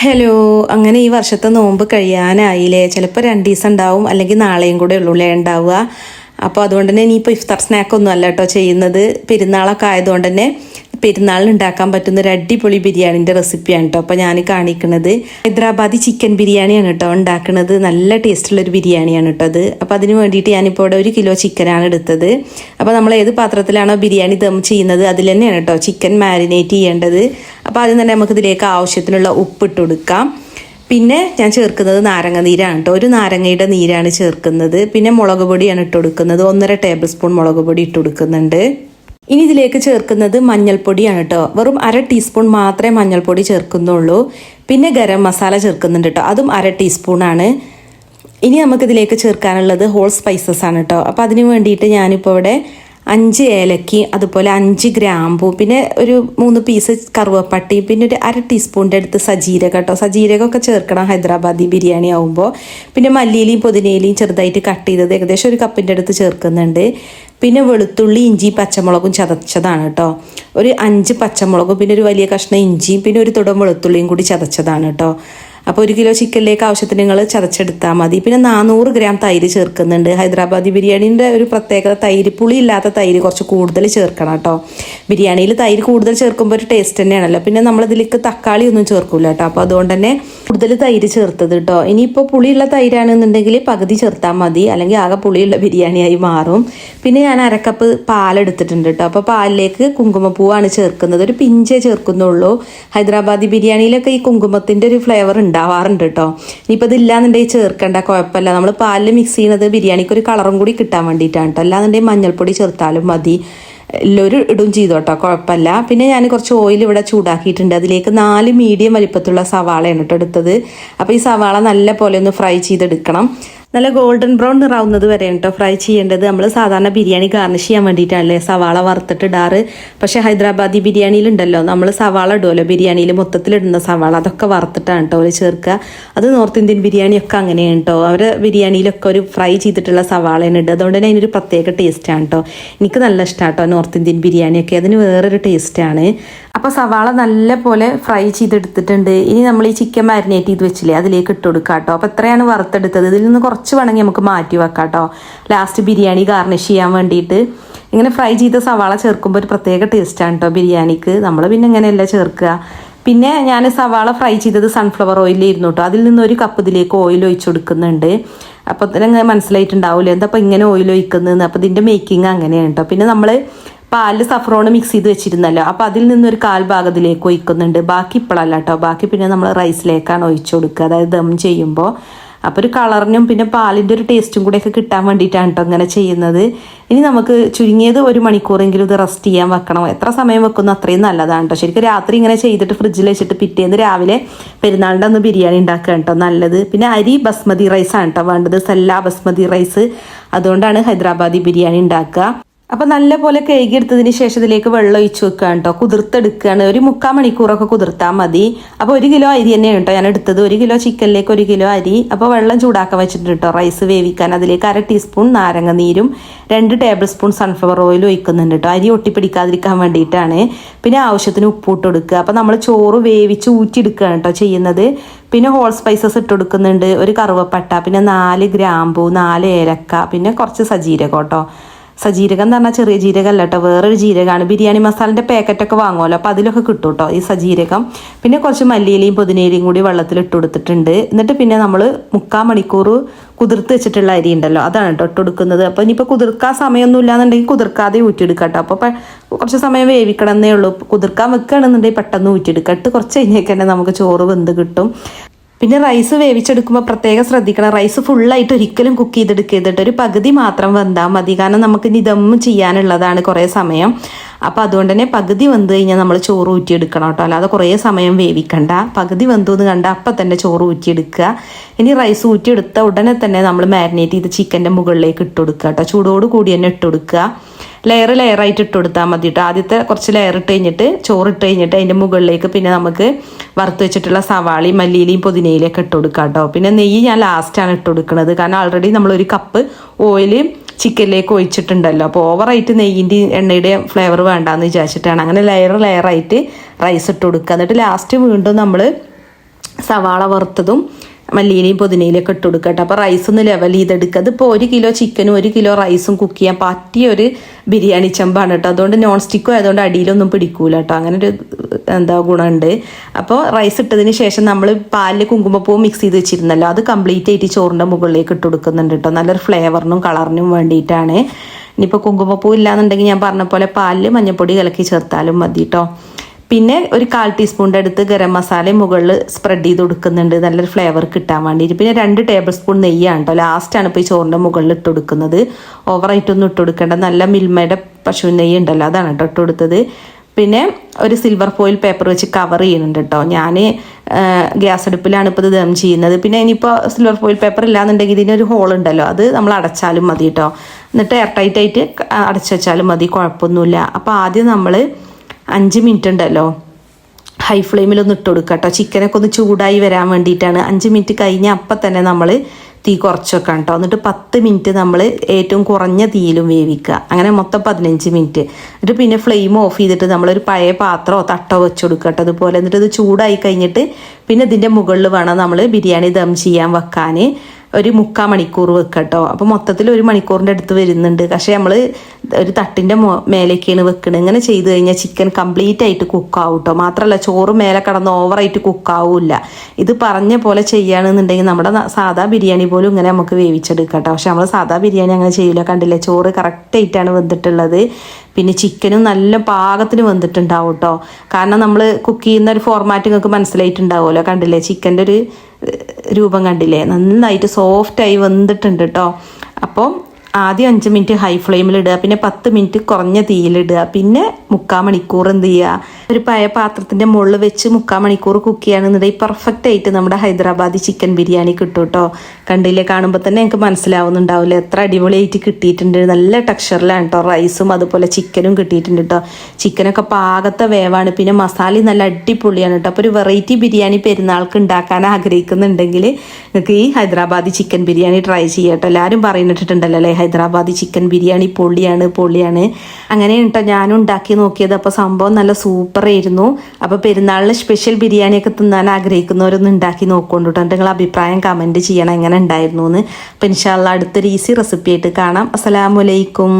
Hello അങ്ങനെ ഈ വർഷത്തെ നോമ്പ് കഴിയാനായില്ലേ? ചിലപ്പോൾ രണ്ട് ദിവസം ഉണ്ടാവും അല്ലെങ്കിൽ നാളെയും കൂടെ ഉള്ളൂല്ലേ ഉണ്ടാവുക? അപ്പോൾ അതുകൊണ്ട് തന്നെ ഇനിയിപ്പോൾ ഇഫ്താർ സ്നാക്കൊന്നും അല്ല കേട്ടോ ചെയ്യുന്നത്. പെരുന്നാളൊക്കെ ആയതുകൊണ്ട് തന്നെ പെരുന്നാളിന് ഉണ്ടാക്കാൻ പറ്റുന്ന ഒരു അടിപൊളി ബിരിയാണിന്റെ റെസിപ്പിയാണ് കേട്ടോ അപ്പോൾ ഞാൻ കാണിക്കുന്നത് ഹൈദരാബാദി ചിക്കൻ ബിരിയാണിയാണ് കേട്ടോ ഉണ്ടാക്കുന്നത് നല്ല ടേസ്റ്റുള്ളൊരു ബിരിയാണിയാണ് കേട്ടോ അത്. അപ്പോൾ അതിന് വേണ്ടിയിട്ട് ഞാനിപ്പോൾ ഇവിടെ ഒരു കിലോ ചിക്കനാണ് എടുത്തത്. അപ്പോൾ നമ്മൾ ഏത് പാത്രത്തിലാണോ ബിരിയാണി ദം ചെയ്യുന്നത് അതിൽ തന്നെയാണ് കേട്ടോ ചിക്കൻ മാരിനേറ്റ് ചെയ്യേണ്ടത്. അപ്പോൾ ആദ്യം തന്നെ നമുക്ക് ഇതിലേക്ക് ആവശ്യത്തിനുള്ള ഉപ്പിട്ട് കൊടുക്കാം. പിന്നെ ഞാൻ ചേർക്കുന്നത് നാരങ്ങ നീരാണ് കേട്ടോ ഒരു നാരങ്ങയുടെ നീരാണ് ചേർക്കുന്നത്. പിന്നെ മുളക് പൊടിയാണ് ഇട്ട് കൊടുക്കുന്നത്. ഒന്നര ടേബിൾ സ്പൂൺ മുളക് പൊടി ഇട്ട് കൊടുക്കുന്നുണ്ട്. ഇനി ഇതിലേക്ക് ചേർക്കുന്നത് മഞ്ഞൾപ്പൊടിയാണ് കേട്ടോ വെറും അര ടീസ്പൂൺ മാത്രമേ മഞ്ഞൾപ്പൊടി ചേർക്കുന്നുള്ളൂ. പിന്നെ ഗരം മസാല ചേർക്കുന്നുണ്ട് കേട്ടോ അതും അര ടീസ്പൂണാണ്. ഇനി നമുക്കിതിലേക്ക് ചേർക്കാനുള്ളത് ഹോൾ സ്പൈസസ് ആണ് കേട്ടോ അപ്പോൾ അതിന് വേണ്ടിയിട്ട് ഞാനിപ്പോൾ ഇവിടെ അഞ്ച് ഏലക്കി അതുപോലെ അഞ്ച് ഗ്രാമ്പു പിന്നെ ഒരു മൂന്ന് പീസ് കറുവപ്പട്ടി പിന്നെ ഒരു അര ടീസ്പൂണിന്റെ അടുത്ത് സജീരകം കേട്ടോ സജീരകമൊക്കെ ചേർക്കണം ഹൈദരാബാദി ബിരിയാണി ആവുമ്പോൾ പിന്നെ മല്ലിയിലയും പുതിനയിലയും ചെറുതായിട്ട് കട്ട് ചെയ്തത് ഏകദേശം ഒരു കപ്പിന്റെ അടുത്ത് ചേർക്കുന്നുണ്ട്. പിന്നെ വെളുത്തുള്ളി ഇഞ്ചി പച്ചമുളകും ചതച്ചതാണ് കേട്ടോ ഒരു അഞ്ച് പച്ചമുളകും പിന്നെ ഒരു വലിയ കഷ്ണം ഇഞ്ചിയും പിന്നെ ഒരു തുടം വെളുത്തുള്ളിയും കൂടി ചതച്ചതാണ് കേട്ടോ അപ്പോൾ ഒരു കിലോ ചിക്കനിലേക്ക് ആവശ്യത്തിന് നിങ്ങൾ ചതച്ചെടുത്താൽ മതി. പിന്നെ നാനൂറ് ഗ്രാം തൈര് ചേർക്കുന്നുണ്ട്. ഹൈദരാബാദി ബിരിയാണീന്റെ ഒരു പ്രത്യേകത തൈര് പുളി ഇല്ലാത്ത തൈര് കുറച്ച് കൂടുതൽ ചേർക്കണം കേട്ടോ. ബിരിയാണിയിൽ തൈര് കൂടുതൽ ചേർക്കുമ്പോൾ ഒരു ടേസ്റ്റ് തന്നെയാണല്ലോ. പിന്നെ നമ്മളിതിലേക്ക് തക്കാളി ഒന്നും ചേർക്കില്ല കേട്ടോ. അപ്പോൾ അതുകൊണ്ട് തന്നെ കൂടുതൽ തൈര് ചേർത്തത് കേട്ടോ. ഇനിയിപ്പോൾ പുളിയുള്ള തൈരാണെന്നുണ്ടെങ്കിൽ പകുതി ചേർത്താൽ മതി. അല്ലെങ്കിൽ ആകെ പുളിയുള്ള ബിരിയാണിയായി മാറും. പിന്നെ ഞാൻ അരക്കപ്പ് പാലെടുത്തിട്ടുണ്ട് കേട്ടോ. അപ്പോൾ പാലിലേക്ക് കുങ്കുമപ്പൂവാണ് ചേർക്കുന്നത്. ഒരു പിഞ്ചേ ചേർക്കുന്നുള്ളൂ. ഹൈദരാബാദി ബിരിയാണിയിലൊക്കെ ഈ കുങ്കുമത്തിന്റെ ഒരു ഫ്ലേവർ ഉണ്ടാവാറുണ്ട് കേട്ടോ. ഇനിയിപ്പോൾ ഇതില്ലാന്നുണ്ടെങ്കിൽ ചേർക്കേണ്ട കുഴപ്പമില്ല. നമ്മൾ പാലിൽ മിക്സ് ചെയ്യുന്നത് ബിരിയാണിക്ക് ഒരു കളറും കൂടി കിട്ടാൻ വേണ്ടിയിട്ടാണ് കേട്ടോ. അല്ലാന്നുണ്ടെങ്കിൽ മഞ്ഞൾപ്പൊടി ചേർത്താലും മതി. എല്ലാവരും ഇടും ചെയ്തു കേട്ടോ കുഴപ്പമില്ല. പിന്നെ ഞാൻ കുറച്ച് ഓയിൽ ഇവിടെ ചൂടാക്കിയിട്ടുണ്ട്. അതിലേക്ക് നാല് മീഡിയം വലിപ്പത്തുള്ള സവാളയാണ് കേട്ടോ എടുത്തത്. അപ്പോൾ ഈ സവാള നല്ല പോലെ ഒന്ന് ഫ്രൈ ചെയ്തെടുക്കണം. നല്ല ഗോൾഡൻ ബ്രൗൺ നിറാവുന്നത് വരെ കേട്ടോ ഫ്രൈ ചെയ്യേണ്ടത്. നമ്മൾ സാധാരണ ബിരിയാണി ഗാർണിഷ് ചെയ്യാൻ വേണ്ടിയിട്ടാണല്ലേ? സവാള വറുത്തിട്ട് ഇടാറ്. പക്ഷേ ഹൈദരാബാദി ബിരിയാണിയിലുണ്ടല്ലോ. നമ്മൾ സവാള ഇടുമല്ലോ ബിരിയാണിയിൽ മൊത്തത്തിലിടുന്ന സവാള. അതൊക്കെ വറുത്തിട്ടാണ് കേട്ടോ അവർ ചേർക്കുക. അത് നോർത്ത് ഇന്ത്യൻ ബിരിയാണിയൊക്കെ അങ്ങനെയാണ് കേട്ടോ അവർ ബിരിയാണിയിലൊക്കെ ഒരു ഫ്രൈ ചെയ്തിട്ടുള്ള സവാളയാണ് ഇടുക. അതുകൊണ്ട് തന്നെ അതിനൊരു പ്രത്യേക ടേസ്റ്റാണ് കേട്ടോ എനിക്ക് നല്ല ഇഷ്ടമാണ് കേട്ടോ നോർത്ത് ഇന്ത്യൻ ബിരിയാണിയൊക്കെ. അതിന് വേറൊരു ടേസ്റ്റാണ് അപ്പോൾ സവാള നല്ല പോലെ ഫ്രൈ ചെയ്തെടുത്തിട്ടുണ്ട്. ഇനി നമ്മൾ ഈ ചിക്കൻ മാരിനേറ്റ് ചെയ്ത് വെച്ചില്ലേ? അതിലേക്ക് ഇട്ട് കൊടുക്കാം കേട്ടോ അപ്പോൾ എത്രയാണ് വറുത്തെടുത്തത്? ഇതിൽ നിന്ന് കുറച്ച് വേണമെങ്കിൽ നമുക്ക് മാറ്റി വെക്കാം കേട്ടോ ലാസ്റ്റ് ബിരിയാണി ഗാർണിഷ് ചെയ്യാൻ വേണ്ടിയിട്ട്. ഇങ്ങനെ ഫ്രൈ ചെയ്ത സവാള ചേർക്കുമ്പോൾ ഒരു പ്രത്യേക ടേസ്റ്റാണ് കേട്ടോ ബിരിയാണിക്ക്. നമ്മൾ പിന്നെ ഇങ്ങനെയല്ല ചേർക്കുക. പിന്നെ ഞാൻ സവാള ഫ്രൈ ചെയ്തത് സൺഫ്ലവർ ഓയിലായിരുന്നു കേട്ടോ അതിൽ നിന്ന് ഒരു കപ്പ് ഇതിലേക്ക് ഓയിൽ ഒഴിച്ചു കൊടുക്കുന്നുണ്ട്. അപ്പോൾ തന്നെ മനസ്സിലായിട്ടുണ്ടാവില്ല എന്താ അപ്പോൾ ഇങ്ങനെ ഓയിൽ ഒഴിക്കുന്നതെന്ന്? അപ്പോൾ ഇതിന്റെ മേക്കിംഗ് അങ്ങനെയാണ് കേട്ടോ പിന്നെ നമ്മൾ പാലിൽ സഫ്രോൺ മിക്സ് ചെയ്ത് വെച്ചിരുന്നല്ലോ. അപ്പോൾ അതിൽ നിന്നൊരു കാൽ ഭാഗത്തിലേക്ക് ഒഴിക്കുന്നുണ്ട്. ബാക്കി ഇപ്പോഴല്ല കേട്ടോ ബാക്കി പിന്നെ നമ്മൾ റൈസിലേക്കാണ് ഒഴിച്ചു കൊടുക്കുക. അതായത് ദം ചെയ്യുമ്പോൾ അപ്പോൾ ഒരു കളറിനും പിന്നെ പാലിന്റെ ഒരു ടേസ്റ്റും കൂടെയൊക്കെ കിട്ടാൻ വേണ്ടിയിട്ടാണ് കേട്ടോ ഇങ്ങനെ ചെയ്യുന്നത്. ഇനി നമുക്ക് ചുരുങ്ങിയത് ഒരു മണിക്കൂറെങ്കിലും ഇത് റെസ്റ്റ് ചെയ്യാൻ വെക്കണം. എത്ര സമയം വെക്കുന്നു അത്രയും നല്ലതാണ് കേട്ടോ ശരിക്കും രാത്രി ഇങ്ങനെ ചെയ്തിട്ട് ഫ്രിഡ്ജിൽ വെച്ചിട്ട് പിറ്റേന്ന് രാവിലെ പെരുന്നാളിന്റെ ഒന്ന് ബിരിയാണി ഉണ്ടാക്കുക കേട്ടോ നല്ലത്. പിന്നെ അരി ബസ്മതി റൈസാണ് കേട്ടോ വേണ്ടത്. സെല്ല ബസ്മതി റൈസ്. അതുകൊണ്ടാണ് ഹൈദരാബാദി ബിരിയാണി ഉണ്ടാക്കുക. അപ്പോൾ നല്ല പോലെ കഴുകിയെടുത്തതിന് ശേഷം ഇതിലേക്ക് വെള്ളം ഒഴിച്ച് വെക്കുക കേട്ടോ. കുതിർത്തെടുക്കുകയാണ്. ഒരു മുക്കാൽ മണിക്കൂറൊക്കെ കുതിർത്താൽ മതി. അപ്പോൾ ഒരു കിലോ അരി തന്നെയാണ് കേട്ടോ ഞാൻ എടുത്തത്. ഒരു കിലോ ചിക്കനിലേക്ക് ഒരു കിലോ അരി. അപ്പോൾ വെള്ളം ചൂടാക്കാൻ വെച്ചിട്ടുണ്ട് കേട്ടോ. റൈസ് വേവിക്കാൻ. അതിലേക്ക് അര ടീസ്പൂൺ നാരങ്ങ നീരും രണ്ട് ടേബിൾ സ്പൂൺ സൺഫ്ലവർ ഓയിൽ ഒഴിക്കുന്നുണ്ട് കേട്ടോ. അരി ഒട്ടിപ്പിടിക്കാതിരിക്കാൻ വേണ്ടിയിട്ടാണ്. പിന്നെ ആവശ്യത്തിന് ഉപ്പ് ഇട്ട് കൊടുക്കുക. അപ്പോൾ നമ്മൾ ചോറ് വേവിച്ച് ഊറ്റിയെടുക്കുകയാണ് കേട്ടോ ചെയ്യുന്നത്. പിന്നെ ഹോൾ സ്പൈസസ് ഇട്ട് കൊടുക്കുന്നുണ്ട്. ഒരു കറുവപ്പട്ട പിന്നെ നാല് ഗ്രാമ്പു നാല് ഏലക്ക പിന്നെ കുറച്ച് സജീരകം കേട്ടോ. സജീരകം എന്ന് പറഞ്ഞാൽ ചെറിയ ജീരകം അല്ല കേട്ടോ വേറൊരു ജീരകമാണ് ബിരിയാണി മസാലന്റെ പാക്കറ്റൊക്കെ വാങ്ങുമല്ലോ അപ്പോൾ അതിലൊക്കെ കിട്ടും കേട്ടോ ഈ സജീരകം. പിന്നെ കുറച്ച് മല്ലിയിലയും പുതിനയിലയും കൂടി വെള്ളത്തിൽ ഇട്ട് കൊടുത്തിട്ടുണ്ട്. എന്നിട്ട് പിന്നെ നമ്മൾ മുക്കാൽ മണിക്കൂർ കുതിർത്ത് വെച്ചിട്ടുള്ള അരി ഉണ്ടല്ലോ. അതാണ് കേട്ടോ ഇട്ട് കൊടുക്കുന്നത്. അപ്പോൾ ഇനിയിപ്പോൾ കുതിർക്കാൻ സമയമൊന്നും ഇല്ലാന്നുണ്ടെങ്കിൽ കുതിർക്കാതെ ഊറ്റിയെടുക്കാം കേട്ടോ അപ്പോൾ കുറച്ച് സമയം വേവിക്കണമെന്നേ ഉള്ളൂ. കുതിർക്കാൻ വെക്കുകയാണെന്നുണ്ടെങ്കിൽ പെട്ടെന്ന് ഊറ്റിയെടുക്കാം. ഇട്ട് കുറച്ച് കഴിഞ്ഞേക്കന്നെ നമുക്ക് ചോറ് വെന്ത് കിട്ടും. പിന്നെ റൈസ് വേവിച്ചെടുക്കുമ്പോൾ പ്രത്യേകം ശ്രദ്ധിക്കണം. റൈസ് ഫുള്ളായിട്ട് ഒരിക്കലും കുക്ക് ചെയ്തെടുക്കരുത്. ഒരു പകുതി മാത്രം വെന്താൽ മതി. കാരണം നമുക്ക് ഇനി ദം ചെയ്യാനുള്ളതാണ് കുറേ സമയം. അപ്പോൾ അതുകൊണ്ട് തന്നെ പകുതി വെന്ത് കഴിഞ്ഞാൽ നമ്മൾ ചോറ് ഊറ്റിയെടുക്കണം കേട്ടോ. അല്ലാതെ കുറേ സമയം വേവിക്കണ്ട. പകുതി വെന്തു എന്ന് കണ്ട അപ്പം തന്നെ ചോറ് ഊറ്റിയെടുക്കുക. ഇനി റൈസ് ഊറ്റിയെടുത്ത ഉടനെ തന്നെ നമ്മൾ മാരിനേറ്റ് ചെയ്ത് ചിക്കന്റെ മുകളിലേക്ക് ഇട്ട് കൊടുക്കുക കേട്ടോ. ചൂടോട് കൂടി തന്നെ ഇട്ട് കൊടുക്കുക. ലെയർ ലെയറായിട്ട് ഇട്ട് കൊടുത്താൽ മതി കേട്ടോ ആദ്യത്തെ കുറച്ച് ലെയർ ഇട്ട് കഴിഞ്ഞിട്ട് ചോറ് ഇട്ട് കഴിഞ്ഞിട്ട് അതിന്റെ മുകളിലേക്ക് പിന്നെ നമുക്ക് വറുത്ത് വെച്ചിട്ടുള്ള സവാളയും മല്ലിയിലയും പുതിനയിലൊക്കെ ഇട്ട് കൊടുക്കാം കേട്ടോ പിന്നെ നെയ്യ് ഞാൻ ലാസ്റ്റാണ് ഇട്ട് കൊടുക്കുന്നത് കാരണം ആൾറെഡി നമ്മളൊരു കപ്പ് ഓയിൽ ചിക്കനിലേക്ക് ഒഴിച്ചിട്ടുണ്ടല്ലോ. അപ്പോൾ ഓവറായിട്ട് നെയ്യിന്റെ എണ്ണയുടെ ഫ്ലേവർ വേണ്ടാന്ന് വിചാരിച്ചിട്ടാണ്. അങ്ങനെ ലെയർ ലെയറായിട്ട് റൈസ് ഇട്ട് കൊടുക്കുക എന്നിട്ട് ലാസ്റ്റ് വീണ്ടും നമ്മൾ സവാള വറുത്തതും മല്ലിയിലയും പുതിനയിലൊക്കെ ഇട്ട് കൊടുക്കട്ടെ. കേട്ടോ അപ്പോൾ റൈസ് ഒന്ന് ലെവൽ ചെയ്തെടുക്കുക അതിപ്പോൾ ഒരു കിലോ ചിക്കനും ഒരു കിലോ റൈസും കുക്ക് ചെയ്യാൻ പറ്റിയ ഒരു ബിരിയാണി ചെമ്പാണ് കേട്ടോ. അതുകൊണ്ട് നോൺ സ്റ്റിക്കും ആയതുകൊണ്ട് അടിയിലൊന്നും പിടിക്കൂല കേട്ടോ. അങ്ങനെ ഒരു എന്താ ഗുണമുണ്ട്. അപ്പോൾ റൈസ് ഇട്ടതിന് ശേഷം നമ്മൾ പാലിൽ കുങ്കുമപ്പൂവും മിക്സ് ചെയ്ത് വെച്ചിരുന്നല്ലോ അത് കംപ്ലീറ്റ് ആയിട്ട് ചോറിന്റെ മുകളിലേക്ക് ഇട്ട് കൊടുക്കുന്നുണ്ട് കേട്ടോ. നല്ലൊരു ഫ്ലേവറിനും കളറിനും വേണ്ടിയിട്ടാണ്. ഇനിയിപ്പോൾ കുങ്കുമപ്പൂ ഇല്ലാന്നുണ്ടെങ്കിൽ ഞാൻ പറഞ്ഞ പോലെ പാലിൽ മഞ്ഞപ്പൊടി കലക്കി ചേർത്താലും മതി കേട്ടോ. പിന്നെ ഒരു കാൽ ടീസ്പൂണിന്റെ അടുത്ത് ഗരം മസാല മുകളിൽ സ്പ്രെഡ് ചെയ്ത് കൊടുക്കുന്നുണ്ട്. നല്ലൊരു ഫ്ലേവർ കിട്ടാൻ വേണ്ടിയിട്ട്. പിന്നെ രണ്ട് ടേബിൾ സ്പൂൺ നെയ്യാണ് കേട്ടോ ലാസ്റ്റാണ് ഇപ്പോൾ ഈ ചോറിന്റെ മുകളിൽ ഇട്ട് കൊടുക്കുന്നത്. ഓവറായിട്ടൊന്നും ഇട്ട് കൊടുക്കേണ്ട. നല്ല മിൽമയുടെ പശു നെയ്യ് ഉണ്ടല്ലോ അതാണ് കേട്ടോ ഇട്ട് കൊടുത്തത്. പിന്നെ ഒരു സിൽവർ ഫോയിൽ പേപ്പർ വെച്ച് കവർ ചെയ്യുന്നുണ്ട് കേട്ടോ ഞാൻ ഗ്യാസ് അടുപ്പിലാണ് ഇപ്പോൾ ഇത് ദം ചെയ്യുന്നത്. പിന്നെ ഇനിയിപ്പോൾ സിൽവർ ഫോയിൽ പേപ്പർ ഇല്ലാന്നുണ്ടെങ്കിൽ ഇതിനൊരു ഹോൾ ഉണ്ടല്ലോ അത് നമ്മൾ അടച്ചാലും മതി കേട്ടോ എന്നിട്ട് എയർ ടൈറ്റ് ആയിട്ട് അടച്ചു വെച്ചാലും മതി. കുഴപ്പമൊന്നുമില്ല. അപ്പോൾ ആദ്യം നമ്മൾ അഞ്ച് മിനിറ്റ് ഉണ്ടല്ലോ. ഹൈ ഫ്ലെയിമിലൊന്ന് ഇട്ട് കൊടുക്കുക കേട്ടോ ചിക്കനൊക്കെ ഒന്ന് ചൂടായി വരാൻ വേണ്ടിയിട്ടാണ്. അഞ്ച് മിനിറ്റ് കഴിഞ്ഞാൽ അപ്പം തന്നെ നമ്മൾ തീ കുറച്ച് വെക്കാം കേട്ടോ എന്നിട്ട് പത്ത് മിനിറ്റ് നമ്മൾ ഏറ്റവും കുറഞ്ഞ തീയിലും വേവിക്കുക. അങ്ങനെ മൊത്തം പതിനഞ്ച് മിനിറ്റ് എന്നിട്ട് പിന്നെ ഫ്ലെയിം ഓഫ് ചെയ്തിട്ട് നമ്മളൊരു പഴയ പാത്രമോ തട്ടോ വെച്ച് കൊടുക്കുക കേട്ടോ അതുപോലെ എന്നിട്ട് ഇത് ചൂടായി കഴിഞ്ഞിട്ട് പിന്നെ ഇതിന്റെ മുകളിൽ വേണം നമ്മൾ ബിരിയാണി ദം ചെയ്യാൻ വെക്കാൻ. ഒരു മുക്കാൽ മണിക്കൂർ വെക്കട്ടോ. അപ്പോൾ മൊത്തത്തിൽ ഒരു മണിക്കൂറിന്റെ അടുത്ത് വരുന്നുണ്ട്. പക്ഷേ നമ്മൾ ഒരു തട്ടിന്റെ മേലേക്കാണ് വെക്കുന്നത് ഇങ്ങനെ ചെയ്ത് കഴിഞ്ഞാൽ ചിക്കൻ കംപ്ലീറ്റ് ആയിട്ട് കുക്കാവും കേട്ടോ മാത്രമല്ല ചോറ് മേലെ കടന്ന് ഓവറായിട്ട് കുക്കാവില്ല ഇത് പറഞ്ഞ പോലെ ചെയ്യുകയാണെന്നുണ്ടെങ്കിൽ നമ്മുടെ സാധാ ബിരിയാണി പോലും ഇങ്ങനെ നമുക്ക് വേവിച്ചെടുക്കാം കേട്ടോ. പക്ഷെ നമ്മൾ സാധാ ബിരിയാണി അങ്ങനെ ചെയ്യില്ല കണ്ടില്ലേ? ചോറ് കറക്റ്റായിട്ടാണ് വെന്തിട്ടുള്ളത്. പിന്നെ ചിക്കനും നല്ല പാകത്തിന് വന്നിട്ടുണ്ടാവും കേട്ടോ. കാരണം നമ്മൾ കുക്ക് ചെയ്യുന്ന ഒരു ഫോർമാറ്റ് നിങ്ങൾക്ക് മനസ്സിലായിട്ടുണ്ടാവുമല്ലോ. കണ്ടില്ലേ? ചിക്കന്റെ ഒരു രൂപം കണ്ടില്ലേ? നന്നായിട്ട് സോഫ്റ്റായി വന്നിട്ടുണ്ട് കേട്ടോ. അപ്പോൾ ആദ്യം അഞ്ച് മിനിറ്റ് ഹൈ ഫ്ലെയിമിൽ ഇടുക. പിന്നെ പത്ത് മിനിറ്റ് കുറഞ്ഞ തീയിലിടുക പിന്നെ മുക്കാൽ മണിക്കൂർ എന്ത് ചെയ്യുക? ഒരു പഴയ പാത്രത്തിന്റെ മുകളിൽ വെച്ച് മുക്കാൽ മണിക്കൂർ കുക്ക് ചെയ്യുകയാണെന്നുണ്ടെങ്കിൽ പെർഫെക്റ്റ് ആയിട്ട് നമ്മുടെ ഹൈദരാബാദി ചിക്കൻ ബിരിയാണി കിട്ടും കേട്ടോ. കണ്ടില്ലേ? കാണുമ്പോൾ തന്നെ എനിക്ക് മനസ്സിലാവുന്നുണ്ടാവില്ല? എത്ര അടിപൊളിയായിട്ട് കിട്ടിയിട്ടുണ്ട്. നല്ല ടെക്സ്ചറിലാണ് കേട്ടോ. റൈസും അതുപോലെ ചിക്കനും കിട്ടിയിട്ടുണ്ട് കേട്ടോ. ചിക്കനൊക്കെ പാകത്തെ വേവാണ്. പിന്നെ മസാലയും നല്ല അടിപൊളിയാണ് കേട്ടോ. അപ്പോൾ ഒരു വെറൈറ്റി ബിരിയാണി പെരുന്നാൾക്ക് ഉണ്ടാക്കാൻ ആഗ്രഹിക്കുന്നുണ്ടെങ്കിൽ നിങ്ങൾക്ക് ഈ ഹൈദരാബാദി ചിക്കൻ ബിരിയാണി ട്രൈ ചെയ്യട്ടോ എല്ലാവരും പറയുന്നിട്ടുണ്ടല്ലോ അല്ലേ? ഹൈദരാബാദി ചിക്കൻ ബിരിയാണി പൊള്ളിയാണ് പൊള്ളിയാണ്. അങ്ങനെ കേട്ടോ ഞാനും ഉണ്ടാക്കി നോക്കിയത്. അപ്പോൾ സംഭവം നല്ല സൂപ്പർ ആയിരുന്നു അപ്പോൾ പെരുന്നാളിന് സ്പെഷ്യൽ ബിരിയാണിയൊക്കെ തിന്നാൻ ആഗ്രഹിക്കുന്നവരൊന്ന് ഉണ്ടാക്കി നോക്കൊണ്ടു കേട്ടോ നിങ്ങൾ അഭിപ്രായം കമന്റ് ചെയ്യണം എങ്ങനെ ഉണ്ടായിരുന്നു എന്ന്. അപ്പോൾ ഇൻഷാല്ല അടുത്തൊരു ഈസി റെസിപ്പി ആയിട്ട് കാണാം. അസ്സലാമലൈക്കും